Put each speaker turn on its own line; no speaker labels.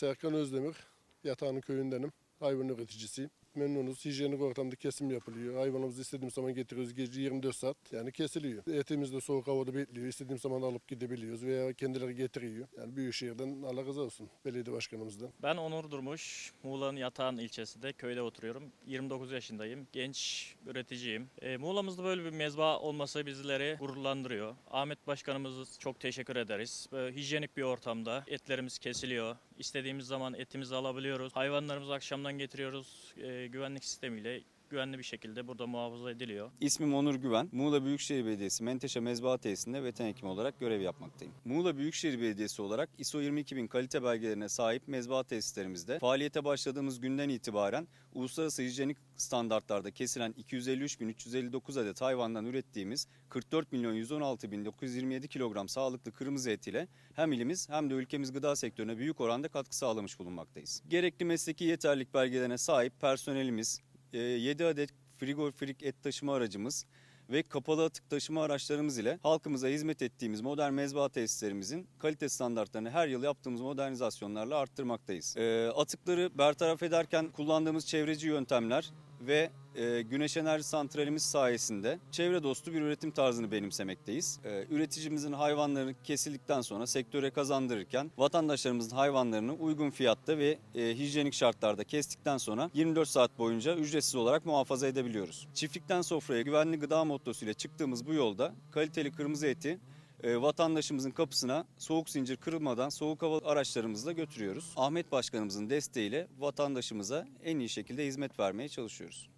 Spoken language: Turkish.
Serkan Özdemir, Yatağan'ın köyündenim. Hayvan üreticisiyim. Memnunuz. Hijyenik ortamda kesim yapılıyor. Hayvanımızı istediğimiz zaman getiriyoruz. Gece 24 saat yani kesiliyor. Etimiz de soğuk havada bekliyor. İstediğimiz zaman alıp gidebiliyoruz veya kendileri getiriyor. Yani Büyükşehir'den Allah razı olsun. Belediye başkanımızdan.
Ben Onur Durmuş, Muğla'nın Yatağan ilçesinde köyde oturuyorum. 29 yaşındayım, genç üreticiyim. E, Muğla'mızda böyle bir mezba olması bizleri gururlandırıyor. Ahmet Başkanımızı çok teşekkür ederiz. Böyle hijyenik bir ortamda etlerimiz kesiliyor. İstediğimiz zaman etimizi alabiliyoruz. Hayvanlarımızı akşamdan getiriyoruz. E, güvenlik sistemiyle güvenli bir şekilde burada muhafaza ediliyor.
İsmim Onur Güven. Muğla Büyükşehir Belediyesi Menteşe Mezba Tesisinde veteriner hekim olarak görev yapmaktayım. Muğla Büyükşehir Belediyesi olarak ISO 22000 kalite belgelerine sahip mezba tesislerimizde faaliyete başladığımız günden itibaren uluslararası hijyenik standartlarda kesilen 253.359 adet hayvandan ürettiğimiz 44 milyon 116 bin 927 kilogram sağlıklı kırmızı et ile hem ilimiz hem de ülkemiz gıda sektörüne büyük oranda katkı sağlamış bulunmaktayız. Gerekli mesleki yeterlilik belgelerine sahip personelimiz, 7 adet frigorik et taşıma aracımız ve kapalı atık taşıma araçlarımız ile halkımıza hizmet ettiğimiz modern mezba tesislerimizin kalite standartlarını her yıl yaptığımız modernizasyonlarla arttırmaktayız. Ee, Atıkları bertaraf ederken kullandığımız çevreci yöntemler ve e, güneş enerji santralimiz sayesinde çevre dostu bir üretim tarzını benimsemekteyiz. E, üreticimizin hayvanlarını kesildikten sonra sektöre kazandırırken vatandaşlarımızın hayvanlarını uygun fiyatta ve e, hijyenik şartlarda kestikten sonra 24 saat boyunca ücretsiz olarak muhafaza edebiliyoruz. Çiftlikten sofraya güvenli gıda mottosuyla çıktığımız bu yolda kaliteli kırmızı eti e, vatandaşımızın kapısına soğuk zincir kırılmadan soğuk hava araçlarımızla götürüyoruz. Ahmet Başkanımızın desteğiyle vatandaşımıza en iyi şekilde hizmet vermeye çalışıyoruz.